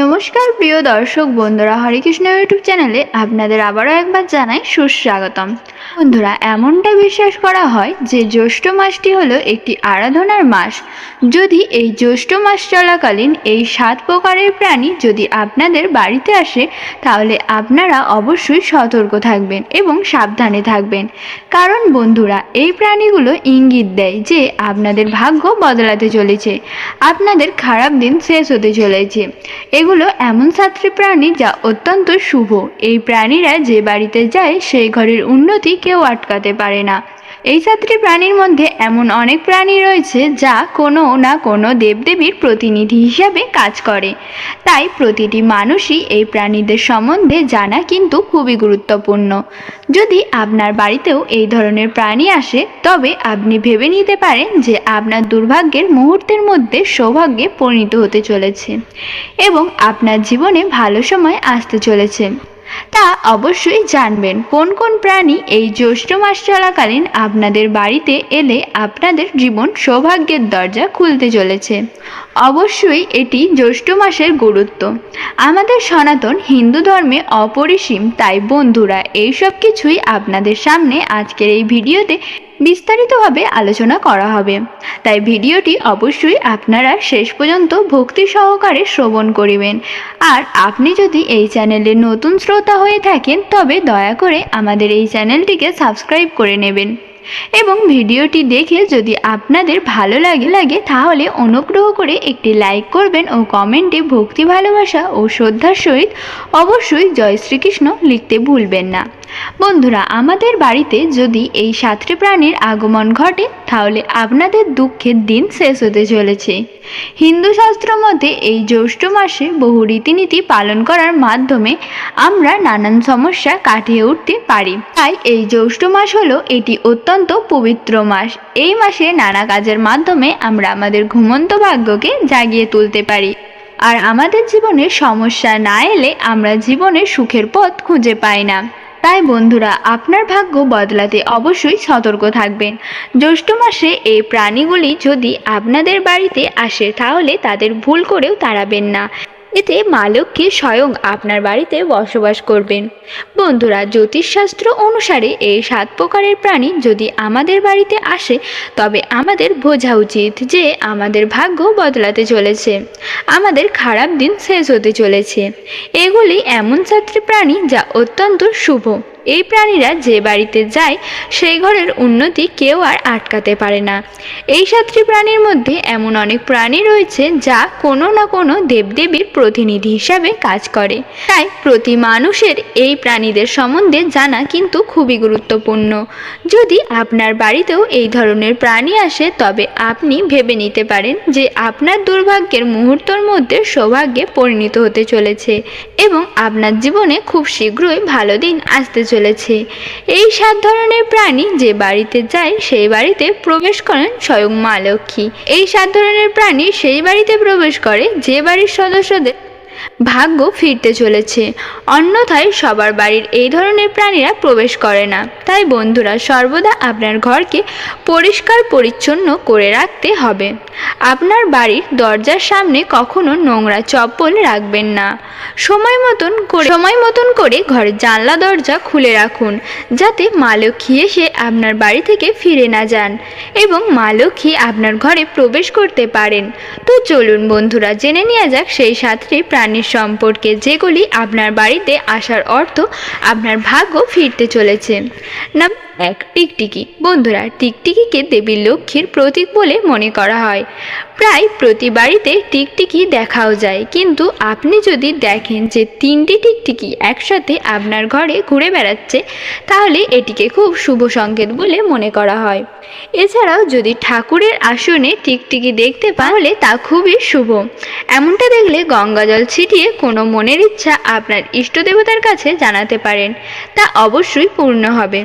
নমস্কার, প্রিয় দর্শক বন্ধুরা হরেকৃষ্ণ ইউটিউব চ্যানেলে আপনাদের আবারও একবার জানাই সুস্বাগতম। বন্ধুরা, এমনটা বিশ্বাস করা হয় যে জ্যৈষ্ঠ মাসটি হলো একটি আরাধনার মাস। যদি এই জ্যৈষ্ঠ মাস চলাকালীন এই সাত প্রকারের প্রাণী যদি আপনাদের বাড়িতে আসে, তাহলে আপনারা অবশ্যই সতর্ক থাকবেন এবং সাবধানে থাকবেন। কারণ বন্ধুরা, এই প্রাণীগুলো ইঙ্গিত দেয় যে আপনাদের ভাগ্য বদলাতে চলেছে। আপনাদের খারাপ দিন শেষ হতে চলেছে। এগুলো এমন ছাত্রী প্রাণী যা অত্যন্ত শুভ। এই প্রাণীরা যে বাড়িতে যায়, সেই ঘরের উন্নতি কেউ আটকাতে পারে না। এই সাতটি প্রাণীর মধ্যে এমন অনেক প্রাণী রয়েছে যা কোনো না কোনো দেবদেবীর প্রতিনিধি হিসাবে কাজ করে। তাই প্রতিটি মানুষই এই প্রাণীদের সম্বন্ধে জানা কিন্তু খুবই গুরুত্বপূর্ণ। যদি আপনার বাড়িতেও এই ধরনের প্রাণী আসে, তবে আপনি ভেবে নিতে পারেন যে আপনার দুর্ভাগ্যের মুহূর্তের মধ্যে সৌভাগ্যে পরিণত হতে চলেছে এবং আপনার জীবনে ভালো সময় আসতে চলেছে। তা অবশ্যই জানবেন। কোন কোন প্রাণী এই জ্যৈষ্ঠ মাস চলাকালীন আপনাদের বাড়িতে এলে আপনাদের জীবন সৌভাগ্যের দরজা খুলতে চলেছে। অবশ্যই এটি জ্যৈষ্ঠ মাসের গুরুত্ব। আমাদের সনাতন হিন্দু ধর্মে অপরিসীম, তাই বন্ধুরা, এইসব কিছুই আপনাদের সামনে আজকের এই ভিডিওতে বিস্তারিতভাবে আলোচনা করা হবে। তাই ভিডিওটি অবশ্যই আপনারা শেষ পর্যন্ত ভক্তি সহকারে শ্রবণ করিবেন। আর আপনি যদি এই চ্যানেলে নতুন শ্রোতা হয়ে থাকেন, তবে দয়া করে আমাদের এই চ্যানেলটিকে সাবস্ক্রাইব করে নেবেন। এবং ভিডিওটি দেখে যদি আপনাদের ভালো লাগে লাগে, তাহলে অনুগ্রহ করে একটি লাইক করবেন ও কমেন্টে ভক্তি ভালোবাসা ও শ্রদ্ধার সহিত অবশ্যই জয় শ্রীকৃষ্ণ লিখতে ভুলবেন না। বন্ধুরা, আমাদের বাড়িতে যদি এই সাতটি প্রাণীর আগমন ঘটে, তাহলে আপনাদের দুঃখের দিন শেষ হতে চলেছে। হিন্দু শাস্ত্র মতে এই জ্যৈষ্ঠ মাসে বহু রীতিনীতি পালন করার মাধ্যমে আমরা নানান সমস্যা কাটিয়ে উঠতে পারি। তাই এই জ্যৈষ্ঠ মাস হলো এটি অত্যন্ত পবিত্র মাস। এই মাসে নানা কাজের মাধ্যমে আমরা আমাদের ঘুমন্ত ভাগ্যকে জাগিয়ে তুলতে পারি। আর আমাদের জীবনে সমস্যা না এলে আমরা জীবনে সুখের পথ খুঁজে পাই না। তাই বন্ধুরা, আপনার ভাগ্য বদলাতে অবশ্যই সতর্ক থাকবেন। জ্যৈষ্ঠ মাসে এই প্রাণীগুলি যদি আপনাদের বাড়িতে আসে, তাহলে তাদের ভুল করেও তাড়াবেন না। এতে মালককে স্বয়ং আপনার বাড়িতে বসবাস করবেন। বন্ধুরা, জ্যোতিষশাস্ত্র অনুসারে এই সাত প্রকারের প্রাণী যদি আমাদের বাড়িতে আসে, তবে আমাদের বোঝা উচিত যে আমাদের ভাগ্য বদলাতে চলেছে। আমাদের খারাপ দিন শেষ হতে চলেছে। এগুলি এমন সাতটি প্রাণী যা অত্যন্ত শুভ। এই প্রাণীরা যে বাড়িতে যায়, সেই ঘরের উন্নতি কেউ আর আটকাতে পারে না। এই সাতটি প্রাণীর মধ্যে এমন অনেক প্রাণী রয়েছে যা কোনো না কোনো দেবদেবীর প্রতিনিধি হিসাবে কাজ করে। তাই প্রতি মানুষের এই প্রাণীদের সম্বন্ধে জানা কিন্তু খুবই গুরুত্বপূর্ণ। যদি আপনার বাড়িতেও এই ধরনের প্রাণী আসে, তবে আপনি ভেবে নিতে পারেন যে আপনার দুর্ভাগ্যের মুহূর্তের মধ্যে সৌভাগ্যে পরিণত হতে চলেছে এবং আপনার জীবনে খুব শীঘ্রই ভালো দিন আসতে চলেছে। এই সাত ধরনের প্রাণী যে বাড়িতে যায়, সেই বাড়িতে প্রবেশ করেন স্বয়ং মা লক্ষ্মী। এই সাত ধরনের প্রাণী সেই বাড়িতে প্রবেশ করে যে বাড়ির সদস্যদের ভাগ্য ফিরতে চলেছে। অন্যথায় সবার বাড়ির এই ধরনের প্রাণীরা প্রবেশ করে না। তাই বন্ধুরা, সর্বদা আপনার ঘরকে পরিষ্কার পরিচ্ছন্ন করে রাখতে হবে। আপনার বাড়ির দরজার সামনে কখনো নোংরা চপ্পল রাখবেন না। সময় মতন করে সময় মতন করে ঘরের জানলা, দরজা খুলে রাখুন, যাতে মা লক্ষ্মী এসে আপনার বাড়ি থেকে ফিরে না যান এবং মা লক্ষ্মী আপনার ঘরে প্রবেশ করতে পারেন। তো চলুন বন্ধুরা, জেনে নেওয়া যাক সেই সাতটি প্রাণীর সম্পর্কে যেগুলি আপনার বাড়িতে আসার অর্থ আপনার ভাগ্য ফিরতে চলেছে। না এক টিকটিকি। বন্ধুরা, টিকটিকিকে দেবী লক্ষ্মীর প্রতীক বলে মনে করা হয়। প্রায় প্রতি বাড়িতে টিকটিকি দেখাও যায়। কিন্তু আপনি যদি দেখেন যে তিনটি টিকটিকি একসাথে আপনার ঘরে ঘুরে বেড়াচ্ছে, তাহলে এটিকে খুব শুভ সংকেত বলে মনে করা হয়। এছাড়াও যদি ঠাকুরের আসনে টিকটিকি দেখতে তাহলে তা খুবই শুভ। এমনটা দেখলে গঙ্গাজল ছিটিয়ে কোনো মনের ইচ্ছা আপনার ইষ্ট দেবতার কাছে জানাতে পারেন। তা অবশ্যই পূর্ণ হবে।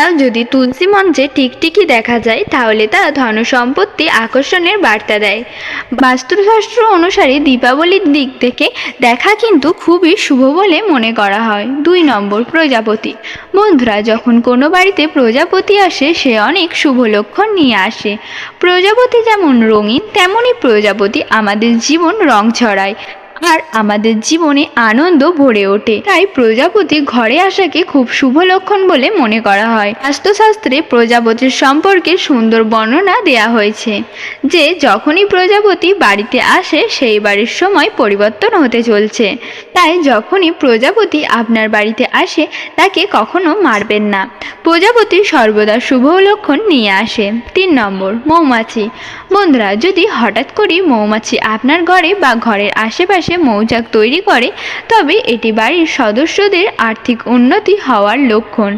এছাড়াও যদি তুলসী মঞ্চে টিকটিকি দেখা যায়, তাহলে তা ধন সম্পত্তি আকর্ষণের বার্তা দেয়। বাস্তুশাস্ত্র অনুসারে দীপাবলির দিক থেকে দেখা কিন্তু খুবই শুভ বলে মনে করা হয়। দুই নম্বর, প্রজাপতি। বন্ধুরা, যখন কোনো বাড়িতে প্রজাপতি আসে, সে অনেক শুভ লক্ষণ নিয়ে আসে। প্রজাপতি যেমন রঙিন তেমনই প্রজাপতি আমাদের জীবন রং ছড়ায়। আর আমাদের জীবনে আনন্দ ভরে ওঠে। তাই প্রজাপতি ঘরে আসাকে খুব শুভ লক্ষণ বলে মনে করা হয়। বাস্তুশাস্ত্রে প্রজাপতির সম্পর্কে সুন্দর বর্ণনা দেয়া হয়েছে যে, যখনই প্রজাপতি বাড়িতে আসে, সেই বাড়ির সময় পরিবর্তন হতে চলছে। তাই যখনই প্রজাপতি আপনার বাড়িতে আসে, তাকে কখনো মারবেন না। প্রজাপতি সর্বদা শুভ লক্ষণ নিয়ে আসে। তিন নম্বর, মৌমাছি। বন্ধুরা, যদি হঠাৎ করে মৌমাছি আপনার ঘরে বা ঘরের আশেপাশে মৌচাক তৈরি করে, তবে এটি বাড়ির সদস্যদের আর্থিক উন্নতি হওয়ার লক্ষণ।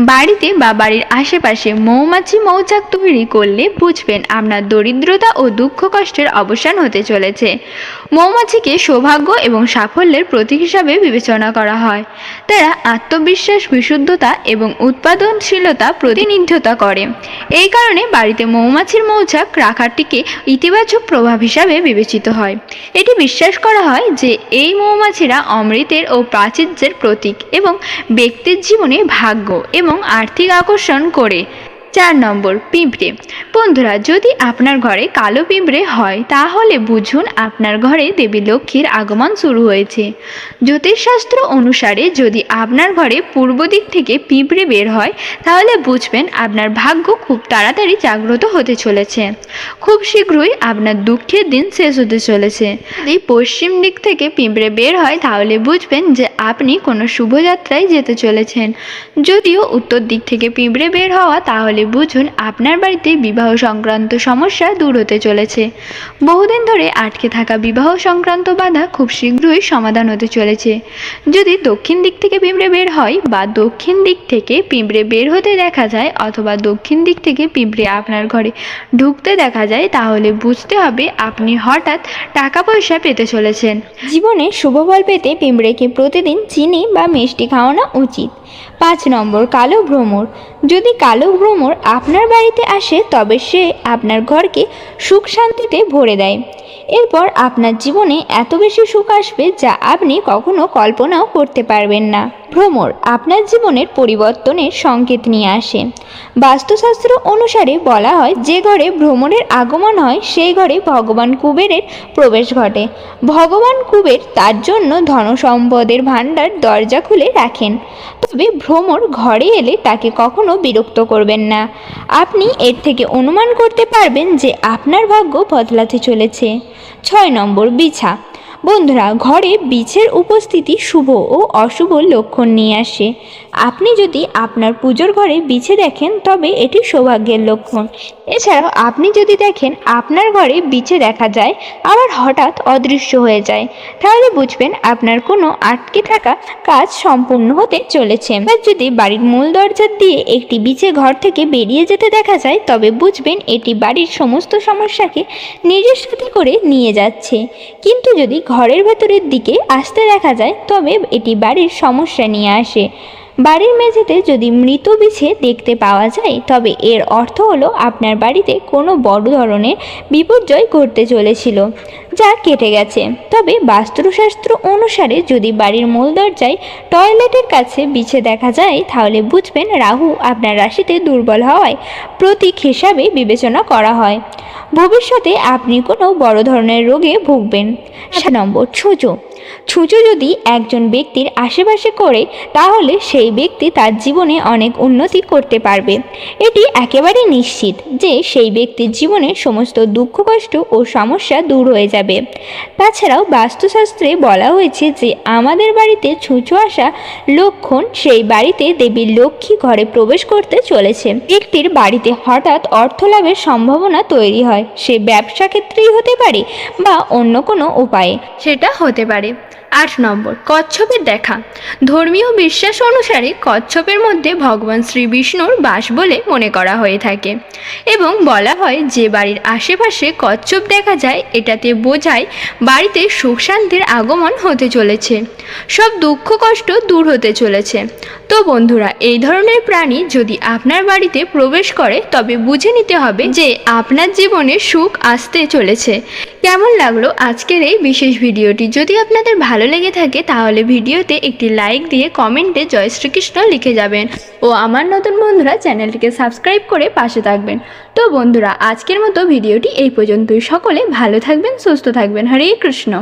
বাড়িতে বা বাড়ির আশেপাশে মৌমাছি মৌচাক তৈরি করলে বুঝবেন আপনার দরিদ্রতা ও দুঃখ কষ্টের অবসান হতে চলেছে। মৌমাছিকে সৌভাগ্য এবং সাফল্যের প্রতীক হিসাবে বিবেচনা করা হয়। তারা আত্মবিশ্বাস, বিশুদ্ধতা এবং উৎপাদনশীলতা প্রতিনিধিত্ব করে। এই কারণে বাড়িতে মৌমাছির মৌচাক রাখাটিকে ইতিবাচক প্রভাব হিসাবে বিবেচিত হয়। এটি বিশ্বাস করা হয় যে এই মৌমাছিরা অমৃতের ও প্রাচীর্যের প্রতীক এবং ব্যক্তির জীবনে ভাগ্য এবং আর্থিক আকর্ষণ করে। চার নম্বর পিঁপড়ে। বন্ধুরা, যদি আপনার ঘরে কালো পিঁপড়ে হয়, তাহলে বুঝুন আপনার ঘরে দেবী লক্ষ্মীর আগমন শুরু হয়েছে। জ্যোতিষশাস্ত্র অনুসারে যদি আপনার ঘরে পূর্ব দিক থেকে পিঁপড়ে বের হয়, তাহলে বুঝবেন আপনার ভাগ্য খুব তাড়াতাড়ি জাগ্রত হতে চলেছে। খুব শীঘ্রই আপনার দুঃখের দিন শেষ হতে চলেছে। যদি পশ্চিম দিক থেকে পিঁপড়ে বের হয়, তাহলে বুঝবেন যে আপনি কোনো শুভযাত্রায় যেতে চলেছেন। যদিও উত্তর দিক থেকে পিঁপড়ে বের হওয়া, তাহলে বুঝুন আপনার বাড়িতে বিবাহ সংক্রান্ত সমস্যা দূর হতে চলেছে। বহুদিন ধরে আটকে থাকা বিবাহ সংক্রান্ত বাধা খুব শীঘ্রই সমাধান হতে চলেছে। যদি দক্ষিণ দিক থেকে পিঁপড়ে বের হয় বা দক্ষিণ দিক থেকে পিঁপড়ে বের হতে দেখা যায় অথবা দক্ষিণ দিক থেকে পিঁপড়ে আপনার ঘরে ঢুকতে দেখা যায়, তাহলে বুঝতে হবে আপনি হঠাৎ টাকা পয়সা পেতে চলেছেন। জীবনে শুভ ফল পেতে পিঁপড়েকে প্রতিদিন চিনি বা মিষ্টি খাওয়ানো উচিত। পাঁচ নম্বর কালো ভ্রমর। যদি কালো ভ্রমর আপনার বাড়িতে আসে, তবে সে আপনার ঘরকে সুখ শান্তিতে ভরে দেয়। এরপর আপনার জীবনে এত বেশি সুখ আসবে যা আপনি কখনো কল্পনাও করতে পারবেন না। ভ্রমর আপনার জীবনের পরিবর্তনের সংকেত নিয়ে আসে। বাস্তুশাস্ত্র অনুসারে বলা হয়, যে ঘরে ভ্রমণের আগমন হয়, সেই ঘরে ভগবান কুবেরের প্রবেশ ঘটে। ভগবান কুবের তার জন্য ধনসম্পদের ভাণ্ডার দরজা খুলে রাখেন। তবে ভ্রমর ঘরে এলে তাকে কখনো বিরক্ত করবেন না। আপনি এর থেকে অনুমান করতে পারবেন যে আপনার ভাগ্য বদলাতে চলেছে। ছয় নম্বর, বিছা। বন্ধুরা ঘরে বীজের উপস্থিতি শুভ ও অশুভ লক্ষণ নিয়ে আসে। আপনি যদি আপনার পুজোর ঘরে বিছে দেখেন, তবে এটি সৌভাগ্যের লক্ষণ। এছাড়াও আপনি যদি দেখেন আপনার ঘরে বিছে দেখা যায়, আবার হঠাৎ অদৃশ্য হয়ে যায়, তাহলে বুঝবেন আপনার কোনো আটকে থাকা কাজ সম্পূর্ণ হতে চলেছে। বা যদি বাড়ির মূল দরজা দিয়ে একটি বিছে ঘর থেকে বেরিয়ে যেতে দেখা যায়, তবে বুঝবেন এটি বাড়ির সমস্ত সমস্যাকে নিজের সাথে করে নিয়ে যাচ্ছে। কিন্তু যদি ঘরের ভেতরের দিকে আসতে দেখা যায়, তবে এটি বাড়ির সমস্যা নিয়ে আসে। বাড়ির মেঝেতে যদি মৃত বিছে দেখতে পাওয়া যায়, তবে এর অর্থ হলো আপনার বাড়িতে কোনো বড় ধরনের বিপর্যয় ঘটতে চলেছিল, যা কেটে গেছে। তবে বাস্তুশাস্ত্র অনুসারে যদি বাড়ির মূল দরজায় টয়লেটের কাছে বিছে দেখা যায়, তাহলে বুঝবেন রাহু আপনার রাশিতে দুর্বল হওয়ায় প্রতীক হিসাবে বিবেচনা করা হয়। ভবিষ্যতে আপনি কোনো বড় ধরনের রোগে ভুগবেন। সাত নম্বর ছুঁচো ছুঁচো যদি একজন ব্যক্তির আশেপাশে করে, তাহলে সেই ব্যক্তি তার জীবনে অনেক উন্নতি করতে পারবে। এটি একেবারে নিশ্চিত যে সেই ব্যক্তির জীবনে সমস্ত দুঃখ, কষ্ট ও সমস্যা দূর হয়ে যাবে। তাছাড়াও বাস্তুশাস্ত্রে বলা হয়েছে যে, আমাদের বাড়িতে ছুঁচো আসা লক্ষণ সেই বাড়িতে দেবী লক্ষ্মী ঘরে প্রবেশ করতে চলেছে। ব্যক্তির বাড়িতে হঠাৎ অর্থ লাভের সম্ভাবনা তৈরি হয়। সে ব্যবসা ক্ষেত্রেই হতে পারে বা অন্য কোনো উপায়ে। সেটা হতে পারে। আট নম্বর, কচ্ছপের দেখা। ধর্মীয় বিশ্বাস অনুসারে কচ্ছপের মধ্যে ভগবান শ্রী বিষ্ণুর বাস বলে মনে করা হয়ে থাকে এবং বলা হয় যে বাড়ির আশেপাশে কচ্ছপ দেখা যায়, এটাতে বোঝায় বাড়িতে সুখ শান্তির আগমন হতে চলেছে। সব দুঃখ কষ্ট দূর হতে চলেছে। তো বন্ধুরা, এই ধরনের প্রাণী যদি আপনার বাড়িতে প্রবেশ করে, তবে বুঝে নিতে হবে যে আপনার জীবনে সুখ আসতে চলেছে। কেমন লাগল আজকের এই বিশেষ ভিডিওটি? যদি আপনাদের ভালো লেগে থাকে, তাহলে ভিডিওতে একটি লাইক দিয়ে কমেন্টে জয় শ্রীকৃষ্ণ লিখে যাবেন ও আমার নতুন বন্ধুরা চ্যানেলটিকে সাবস্ক্রাইব করে পাশে থাকবেন। তো বন্ধুরা, আজকের মতো ভিডিওটি এই পর্যন্তই। সকলে ভালো থাকবেন, সুস্থ থাকবেন। হরে কৃষ্ণ।